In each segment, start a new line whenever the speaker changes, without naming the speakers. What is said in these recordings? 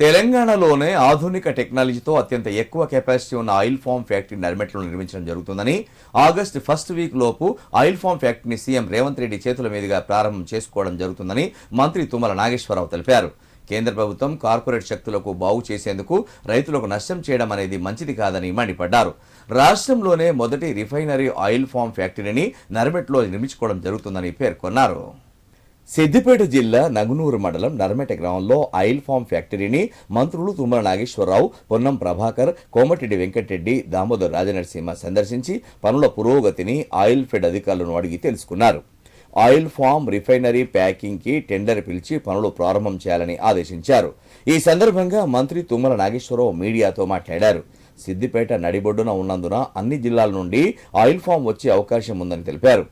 తెలంగాణలోనే ఆధునిక టెక్నాలజీతో అత్యంత ఎక్కువ కెపాసిటీ ఉన్న ఆయిల్ ఫామ్ ఫ్యాక్టరీ నర్మెట్లో నిర్మించడం జరుగుతుందని ఆగస్టు ఫస్ట్ వీక్ లోపు ఆయిల్ ఫామ్ ఫ్యాక్టరీని సీఎం రేవంత్ రెడ్డి చేతుల మీదుగా ప్రారంభం చేసుకోవడం జరుగుతుందని మంత్రి తుమ్మల నాగేశ్వరరావు తెలిపారు. కేంద్ర ప్రభుత్వం కార్పొరేట్ శక్తులకు బాగు చేసేందుకు రైతులకు నష్టం చేయడం అనేది మంచిది కాదని మండిపడ్డారు. రాష్ట్రంలోనే మొదటి రిఫైనరీ ఆయిల్ ఫామ్ ఫ్యాక్టరీని నర్మెట్లో నిర్మించుకోవడం జరుగుతుందని పేర్కొన్నారు. సిద్దిపేట జిల్లా నగునూరు మండలం నర్మెట గ్రామంలో ఆయిల్ ఫామ్ ఫ్యాక్టరీని మంత్రులు తుమ్మల నాగేశ్వరరావు పొన్నం ప్రభాకర్ కోమటిరెడ్డి వెంకటరెడ్డి దామోదర్ రాజనరసింహ సందర్శించి పనుల పురోగతిని ఆయిల్ ఫెడ్ అధికారులను అడిగి తెలుసుకున్నారు. ఆయిల్ ఫామ్ రిఫైనరీ ప్యాకింగ్కి టెండర్ పిలిచి పనులు ప్రారంభం చేయాలని ఆదేశించారు. ఈ సందర్భంగా మంత్రి తుమ్మల నాగేశ్వరరావు మీడియాతో మాట్లాడారు. సిద్దిపేట నడిబొడ్డున ఉన్నందున అన్ని జిల్లాల నుండి ఆయిల్ ఫామ్ వచ్చే అవకాశం ఉందని తెలిపారు.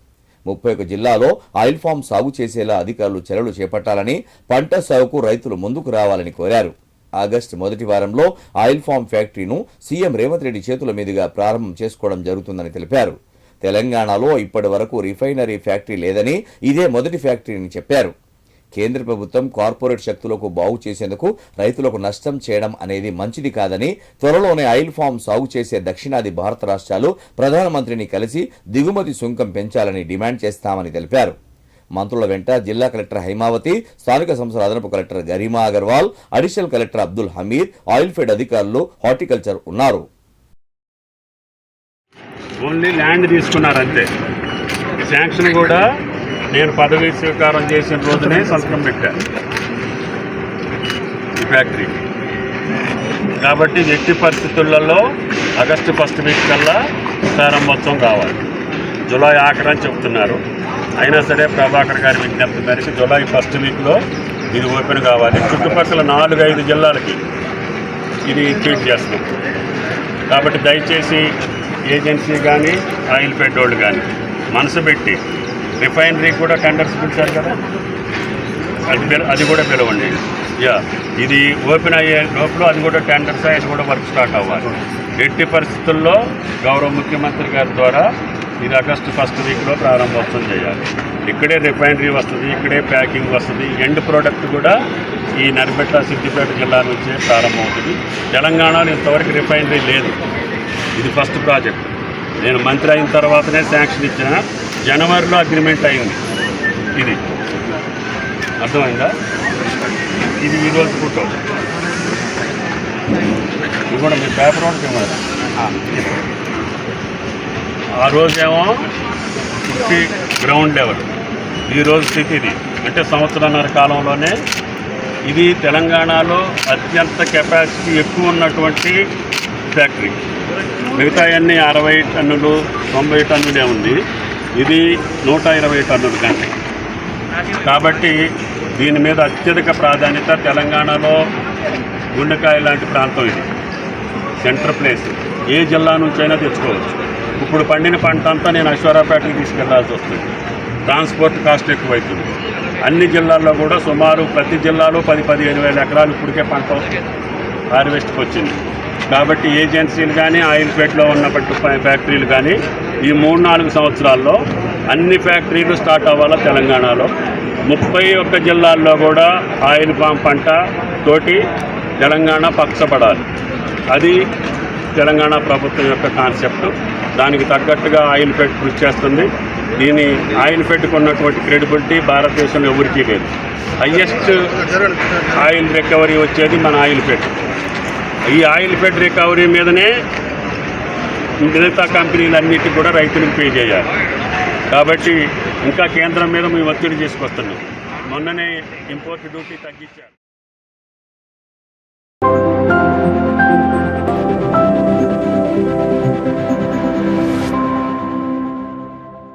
ముప్పై ఒక జిల్లాలో ఆయిల్ ఫామ్ సాగు చేసేలా అధికారులు చర్యలు చేపట్టాలని పంట సాగుకు రైతులు ముందుకు రావాలని కోరారు. ఆగస్టు మొదటి వారంలో ఆయిల్ ఫామ్ ఫ్యాక్టరీను సీఎం రేవంత్ రెడ్డి చేతుల మీదుగా ప్రారంభం చేసుకోవడం జరుగుతుందని తెలిపారు. తెలంగాణలో ఇప్పటి వరకు రిఫైనరీ ఫ్యాక్టరీ లేదని ఇదే మొదటి ఫ్యాక్టరీని చెప్పారు. కేంద్ర ప్రభుత్వం కార్పొరేట్ శక్తులకు బాగు చేసేందుకు రైతులకు నష్టం చేయడం అనేది మంచిది కాదని త్వరలోనే ఆయిల్ ఫామ్ సాగు చేసే దక్షిణాది భారత రాష్ట్రాలు ప్రధానమంత్రిని కలిసి దిగుమతి సుంకం పెంచాలని డిమాండ్ చేస్తామని తెలిపారు. మంత్రుల వెంట జిల్లా కలెక్టర్ హైమావతి స్థానిక సంస్థల అదనపు collector Garima Agarwal additional collector Abdul Hameed oil fed అధికారులు హార్టికల్చర్ ఉన్నారు.
ఓన్లీ ల్యాండ్ తీసుకున్నారంతే. శాంక్షన్ కూడా నేను పదవి స్వీకారం చేసిన రోజునే సంతకం పెట్టాను ఈ ఫ్యాక్టరీ. కాబట్టి ఎట్టి పరిస్థితులలో ఆగస్టు ఫస్ట్ వీక్ కల్లా ప్రారంభోత్సవం కావాలి. జూలై ఆఖరని చెబుతున్నారు అయినా సరే ప్రభాకర్ గారి విజ్ఞప్తి మేరకు జూలై ఫస్ట్ వీక్లో ఇది ఓపెన్ కావాలి. చుట్టుపక్కల నాలుగు ఐదు జిల్లాలకి ఇది ట్రీట్ చేస్తున్నాం. కాబట్టి దయచేసి ఏజెన్సీ కానీ ఆయిల్ పెట్రోల్ కానీ మనసు పెట్టి రిఫైనరీ కూడా టెండర్స్ పిలిచారు కదా. అది పిల అది కూడా పిలవండి. యా ఇది ఓపెన్ అయ్యే లోపల అది కూడా టెండర్స్ అది కూడా వర్క్ స్టార్ట్ అవ్వాలి. ఎట్టి పరిస్థితుల్లో గౌరవ ముఖ్యమంత్రి గారి ద్వారా ఇది ఆగస్టు ఫస్ట్ వీక్లో ప్రారంభోత్సవం చేయాలి. ఇక్కడే రిఫైనరీ వస్తుంది ఇక్కడే ప్యాకింగ్ వస్తుంది ఎండ్ ప్రోడక్ట్ కూడా ఈ నర్బెట్ల సిద్దిపేట జిల్లా నుంచే ప్రారంభమవుతుంది. తెలంగాణలో ఇంతవరకు రిఫైనరీ లేదు. ఇది ఫస్ట్ ప్రాజెక్ట్. నేను మంత్రి అయిన తర్వాతనే శాంక్షన్ ఇచ్చిన జనవరిలో అగ్రిమెంట్ అయింది ఇది. అర్థమైందా? ఇది ఈరోజు ఫోటో. ఇది కూడా మీ పేపర్ ఒకటి ఇవ్వాలి ఆ రోజేమో ఫిఫ్టీ గ్రౌండ్ లెవెల్ ఈరోజు స్థితి ఇది. అంటే సంవత్సరాన్నర కాలంలోనే ఇది తెలంగాణలో అత్యంత కెపాసిటీ ఎక్కువ ఉన్నటువంటి ఫ్యాక్టరీ మిగతా అన్నీ అరవై టన్నులు తొంభై టన్నులే ఉంది ఇది నూట ఇరవై టన్నుల కంటే కాబట్టి దీని మీద అత్యధిక ప్రాధాన్యత తెలంగాణలో గుండెకాయ లాంటి ప్రాంతం ఇది. Centre place. ఏ జిల్లా నుంచైనా తెచ్చుకోవచ్చు. ఇప్పుడు పండిన పంట అంతా నేను అశ్వరాపేటకి తీసుకెళ్ళాల్సి వస్తుంది. ట్రాన్స్పోర్ట్ కాస్ట్ ఎక్కువైతుంది. అన్ని జిల్లాల్లో కూడా సుమారు ప్రతి జిల్లాలో పది పదిహేను వేల ఎకరాలు ఇప్పటికే పంట హార్వెస్ట్కి వచ్చింది. కాబట్టి ఏజెన్సీలు కానీ ఆయిల్ ఫెడ్లో ఉన్నప్పటి ఫ్యాక్టరీలు కానీ ఈ మూడు నాలుగు సంవత్సరాల్లో అన్ని ఫ్యాక్టరీలు స్టార్ట్ అవ్వాలా తెలంగాణలో. ముప్పై ఒక్క జిల్లాల్లో కూడా ఆయిల్ పామ్ పంట తోటి తెలంగాణ పక్షపడాలి. అది తెలంగాణ ప్రభుత్వం యొక్క కాన్సెప్ట్. దానికి తగ్గట్టుగా ఆయిల్ ఫెడ్ కృషి చేస్తుంది. దీని ఆయిల్ ఫెడ్కి ఉన్నటువంటి క్రెడిబిలిటీ భారతదేశంలో ఎవరికీ లేదు. హయ్యెస్ట్ ఆయిల్ రికవరీ వచ్చేది మన ఆయిల్ ఫెడ్. ఈ ఆయిల్ ఫెడ్ రికవరీ మీదనే మిగతా కంపెనీలన్నిటికీ కూడా రైతులకు పే చేయాలి. కాబట్టి ఇంకా కేంద్రం మీద మేము ఒత్తిడి తీసుకొస్తున్నాం మొన్ననే ఇంపోర్ట్ డ్యూటీ తగ్గించారు.